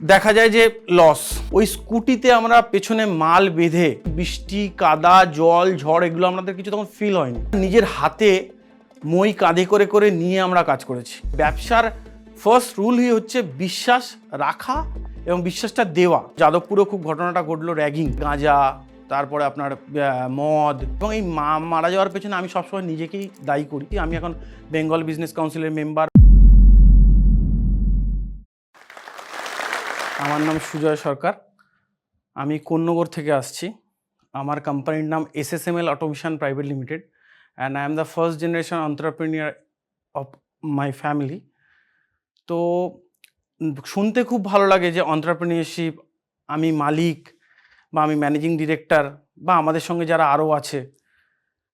দেখা যায় যে লস ওই স্কুটিতে আমরা পেছনে মাল বেঁধে বৃষ্টি, কাদা, জল, ঝড় এগুলো আমাদের কিছু তখন ফিল হয়নি। নিজের হাতে মই কাঁধে করে করে নিয়ে আমরা কাজ করেছি। ব্যবসার ফার্স্ট রুলই হচ্ছে বিশ্বাস রাখা এবং বিশ্বাসটা দেওয়া। যাদবপুরেও খুব ঘটনাটা ঘটলো র্যাগিং গাঁজা, তারপরে আপনার মদ এবং এই মা, মারা যাওয়ার পেছনে আমি সবসময় নিজেকেই দায়ী করি। আমি এখন বেঙ্গল বিজনেস কাউন্সিলের মেম্বার আমার নাম সুজয় সরকার। আমি কোন্নগর থেকে আসছি। আমার কোম্পানির নাম S S M L automation private limited and I am the first generation entrepreneur of my family তো শুনতে খুব ভালো লাগে যে অন্টারপ্রেনিয়ারশিপ আমি মালিক বা আমি ম্যানেজিং ডিরেক্টর বা আমাদের সঙ্গে যারা আরও আছে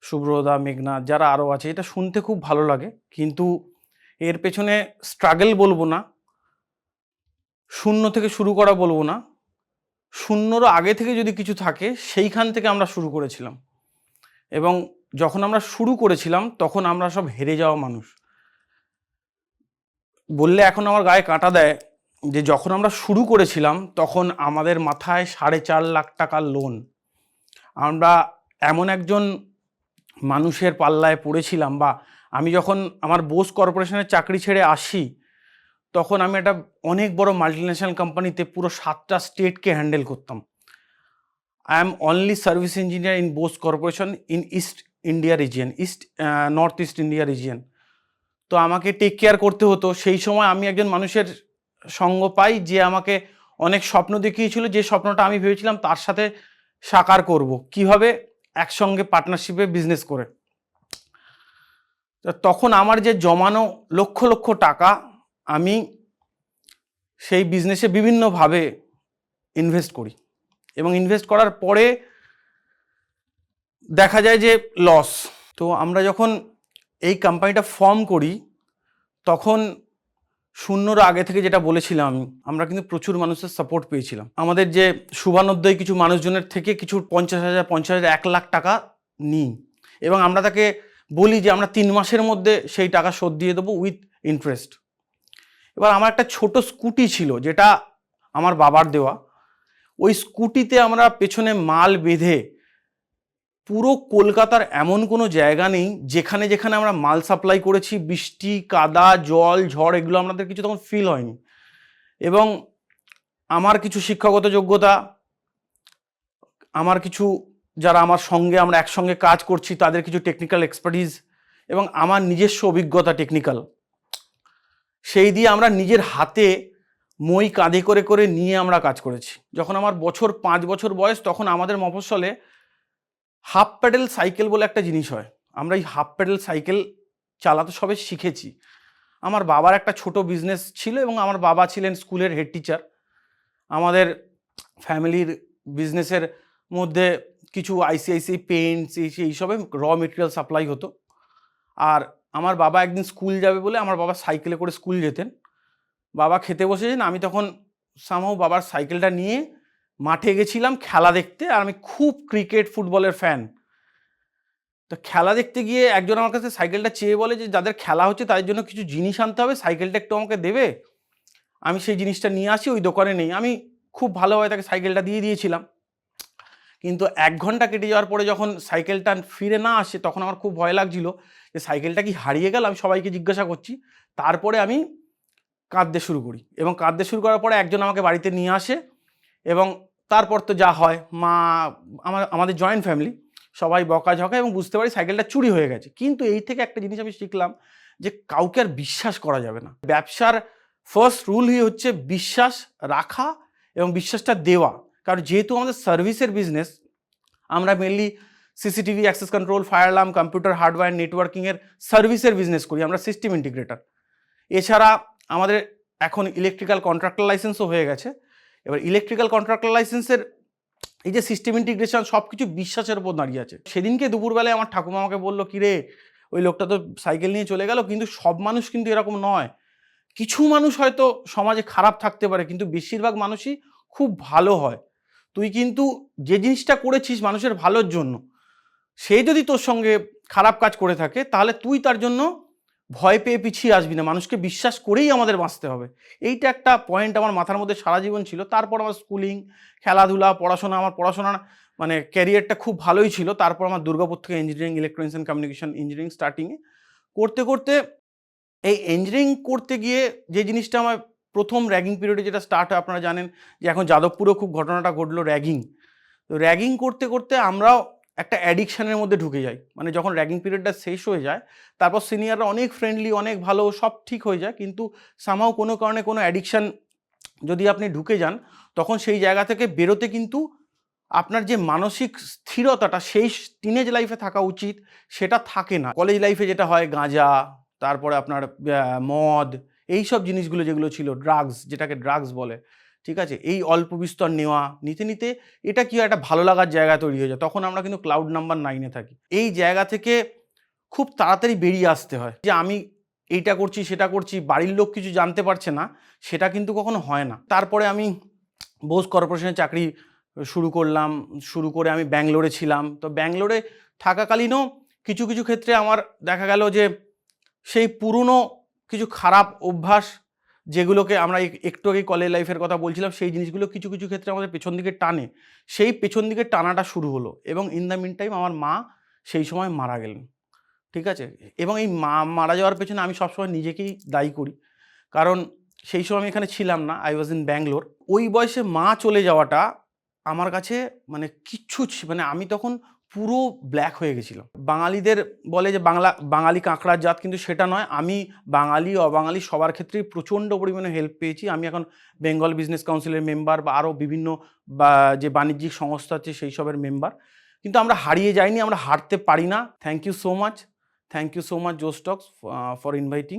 শুভ্রদা মেঘনা, যারা আরও আছে, এটা শুনতে খুব ভালো লাগে। কিন্তু এর পেছনে স্ট্রাগল বলব না। শূন্য থেকে শুরু করা বলব না। শূন্যরও আগে থেকে যদি কিছু থাকে, সেইখান থেকে আমরা শুরু করেছিলাম। এবং যখন আমরা শুরু করেছিলাম, তখন আমরা সব হেরে যাওয়া মানুষ। বললে এখন আমার গায়ে কাঁটা দেয় যে যখন আমরা শুরু করেছিলাম, তখন আমাদের মাথায় সাড়ে চার লাখ টাকার লোন আমরা এমন একজন মানুষের পাল্লায় পড়েছিলাম বা আমি যখন আমার বোস কর্পোরেশনের চাকরি ছেড়ে আসি তখন আমি একটা অনেক বড় মাল্টিন্যাশনাল কোম্পানিতে পুরো সাতটা স্টেটকে হ্যান্ডেল করতাম। I am only service engineer in Bose corporation in east India region east north east India region তো আমাকে টেক কেয়ার করতে হতো। সেই সময় আমি একজন মানুষের সঙ্গ পাই যে আমাকে অনেক স্বপ্ন দেখিয়েছিল। যে স্বপ্নটা আমি ভেবেছিলাম তার সাথে সাকার করব। কীভাবে? একসঙ্গে পার্টনারশিপে বিজনেস করে। তখন আমার যে জমানো লক্ষ লক্ষ টাকা আমি সেই বিজনেসে বিভিন্নভাবে ইনভেস্ট করি এবং ইনভেস্ট করার পরে দেখা যায় যে লস তো আমরা যখন এই কোম্পানিটা ফর্ম করি, তখন শূন্যর আগে থেকে যেটা বলেছিলাম আমি আমরা কিন্তু প্রচুর মানুষের সাপোর্ট পেয়েছিলাম। আমাদের যে শুভানোদ্যয় কিছু মানুষজনের থেকে কিছু পঞ্চাশ হাজার পঞ্চাশ হাজার, এক লাখ টাকা নিই এবং আমরা তাকে বলি যে আমরা তিন মাসের মধ্যে সেই টাকা শোধ দিয়ে দেবো উইথ ইন্টারেস্ট এবার আমার একটা ছোট স্কুটি ছিল, যেটা আমার বাবার দেওয়া। ওই স্কুটিতে আমরা পেছনে মাল বেঁধে পুরো কলকাতার এমন কোনো জায়গা নেই, যেখানে যেখানে আমরা মাল সাপ্লাই করেছি, বৃষ্টি, কাদা, জল, ঝড়, এগুলো আমাদের কিছু তখন ফিল হয়নি। এবং আমার কিছু শিক্ষাগত যোগ্যতা, আমার কিছু যারা আমার সঙ্গে আমরা একসঙ্গে কাজ করছি, তাদের কিছু টেকনিক্যাল এক্সপার্টিস এবং আমার নিজস্ব অভিজ্ঞতা টেকনিক্যাল সেই দিয়ে আমরা নিজের হাতে মই কাঁধে করে করে নিয়ে আমরা কাজ করেছি। যখন আমার বছর পাঁচ বছর বয়স, তখন আমাদের মফস্বলে হাফ প্যাডেল সাইকেল বলে একটা জিনিস হয়। আমরা এই হাফ প্যাডেল সাইকেল চালাতে সবে শিখেছি। আমার বাবার একটা ছোট বিজনেস ছিল এবং আমার বাবা ছিলেন স্কুলের হেড টিচার আমাদের ফ্যামিলির বিজনেসের মধ্যে কিছু আইসিআইসি পেন্টস এই এইসবে র মেটেরিয়াল সাপ্লাই হতো। আর আমার বাবা একদিন স্কুল যাবে বলে আমার বাবা সাইকেলে করে স্কুল যেতেন। বাবা খেতে বসেছেন, আমি তখন সামহাও বাবার সাইকেলটা নিয়ে মাঠে গেছিলাম খেলা দেখতে আর আমি খুব ক্রিকেট, ফুটবলের ফ্যান তো খেলা দেখতে গিয়ে একজন আমার কাছে সাইকেলটা চেয়ে বলে যে, যাদের খেলা হচ্ছে তাদের জন্য কিছু জিনিস আনতে হবে, সাইকেলটা একটু আমাকে দেবে। আমি সেই জিনিসটা নিয়ে আসি, ওই দোকানে নেই। আমি খুব ভালোভাবে তাকে সাইকেলটা দিয়ে দিয়েছিলাম। কিন্তু এক ঘণ্টা কেটে যাওয়ার পরে যখন সাইকেলটা ফিরে না আসে, তখন আমার খুব ভয় লাগছিল যে সাইকেলটা কি হারিয়ে গেল? আমি সবাইকে জিজ্ঞাসা করছি। তারপরে আমি কাঁদতে শুরু করি এবং কাঁদতে শুরু করার পরে একজন আমাকে বাড়িতে নিয়ে আসে এবং তারপর তো যা হয়, মা, আমার, আমাদের জয়েন্ট ফ্যামিলি সবাই বকাঝকা এবং বুঝতে পারি সাইকেলটা চুরি হয়ে গেছে। কিন্তু এই থেকে একটা জিনিস আমি শিখলাম যে কাউকে আর বিশ্বাস করা যাবে না। ব্যবসার ফার্স্ট রুলই হচ্ছে বিশ্বাস রাখা এবং বিশ্বাসটা দেওয়া। কারণ যেহেতু আমাদের সার্ভিসের বিজনেস আমরা mainly CCTV access control fire alarm computer hardware নেটওয়ার্কিংয়ের সার্ভিসের বিজনেস করি, আমরা সিস্টেম ইন্টিগ্রেটর এছাড়া আমাদের এখন ইলেকট্রিক্যাল কন্ট্রাক্টর লাইসেন্সও হয়ে গেছে। এবার ইলেকট্রিক্যাল কন্ট্রাক্টর লাইসেন্সের এই যে সিস্টেম ইন্টিগ্রেশন সব কিছু বিশ্বাসের উপর দাঁড়িয়ে আছে। সেদিনকে দুপুরবেলায় আমার ঠাকুমা আমাকে বলল কি রে ওই লোকটা তো সাইকেল নিয়ে চলে গেল, কিন্তু সব মানুষ কিন্তু এরকম নয়। কিছু মানুষ হয়তো সমাজে খারাপ থাকতে পারে, কিন্তু বেশিরভাগ মানুষই খুব ভালো হয়। তুই কিন্তু যে জিনিসটা করেছিস মানুষের ভালোর জন্য, সে যদি তোর সঙ্গে খারাপ কাজ করে থাকে, তাহলে তুই তার জন্য ভয় পেয়ে পিছিয়ে আসবি না। মানুষকে বিশ্বাস করেই আমাদের বাঁচতে হবে। এইটা একটা পয়েন্ট আমার মাথার মধ্যে সারা জীবন ছিল। তারপর আমার স্কুলিং খেলাধুলা, পড়াশোনা, আমার পড়াশোনার মানে ক্যারিয়ারটা খুব ভালোই ছিল। তারপর আমার দুর্গাপুর থেকে engineering electronics and communication engineering স্টার্টিংয়ে করতে করতে, এই ইঞ্জিনিয়ারিং করতে গিয়ে যে জিনিসটা আমার প্রথম র্যাগিং পিরিয়ডে যেটা স্টার্ট হয়, আপনারা জানেন যে এখন যাদবপুরেও খুব ঘটনাটা ঘটলো র্যাগিং তো র্যাগিং করতে করতে আমরাও একটা অ্যাডিকশানের মধ্যে ঢুকে যাই। মানে যখন র্যাগিং পিরিয়ডটা শেষ হয়ে যায়, তারপর সিনিয়ররা অনেক ফ্রেন্ডলি অনেক ভালো, সব ঠিক হয়ে যায়। কিন্তু সামাও কোনো কারণে কোনো অ্যাডিকশান যদি আপনি ঢুকে যান, তখন সেই জায়গা থেকে বেরোতে কিন্তু আপনার যে মানসিক স্থিরতাটা, সেই টিনেজ লাইফে থাকা উচিত, সেটা থাকে না। কলেজ লাইফে যেটা হয় গাঁজা, তারপরে আপনার মদ এই সব জিনিসগুলো যেগুলো ছিল ড্রাগস যেটাকে ড্রাগস বলে, ঠিক আছে? এই অল্প বিস্তর নেওয়া, নিতে নিতে এটা কি একটা ভালো লাগার জায়গা তৈরি হয়ে যায়। তখন আমরা কিন্তু ক্লাউড নাম্বার নাইনে থাকি। এই জায়গা থেকে খুব তাড়াতাড়ি বেরিয়ে আসতে হয়। যে আমি এইটা করছি, সেটা করছি, বাড়ির লোক কিছু জানতে পারছে না, সেটা কিন্তু কখনো হয় না। তারপরে আমি বোস কর্পোরেশনের চাকরি শুরু করলাম। শুরু করে আমি ব্যাঙ্গালোরে ছিলাম। তো ব্যাঙ্গালোরে থাকাকালীনও কিছু কিছু ক্ষেত্রে আমার দেখা গেল যে সেই পুরনো কিছু খারাপ অভ্যাস যেগুলোকে আমরা এক- একটু আগে কলেজ লাইফের কথা বলছিলাম, সেই জিনিসগুলো কিছু কিছু ক্ষেত্রে আমাদের পেছন দিকে টানে। সেই পেছন দিকে টানাটা শুরু হলো এবং ইন দ্য মিন টাইম আমার মা সেই সময় মারা গেলেন। ঠিক আছে? এবং এই মা মারা যাওয়ার পেছনে আমি সবসময় নিজেকেই দায়ী করি। কারণ সেই সময় আমি এখানে ছিলাম না আই ওয়াজ ইন ব্যাঙ্গালোর ওই বয়সে মা চলে যাওয়াটা আমার কাছে মানে কিচ্ছু মানে আমি তখন পুরো ব্ল্যাক হয়ে গেছিল। বাঙালিদের বলে যে বাংলা, বাঙালি কাঁকড়ার জাত কিন্তু সেটা নয়। আমি বাঙালি, অবাঙালি সবার ক্ষেত্রেই প্রচণ্ড পরিমাণে হেল্প পেয়েছি। আমি এখন বেঙ্গল বিজনেস কাউন্সিলের মেম্বার বা আরও বিভিন্ন, বা যে বাণিজ্যিক সংস্থা আছে সেই সবের মেম্বার কিন্তু আমরা হারিয়ে যাইনি, আমরা হারতে পারি না। Thank you so much thank you so much Josh Talks for inviting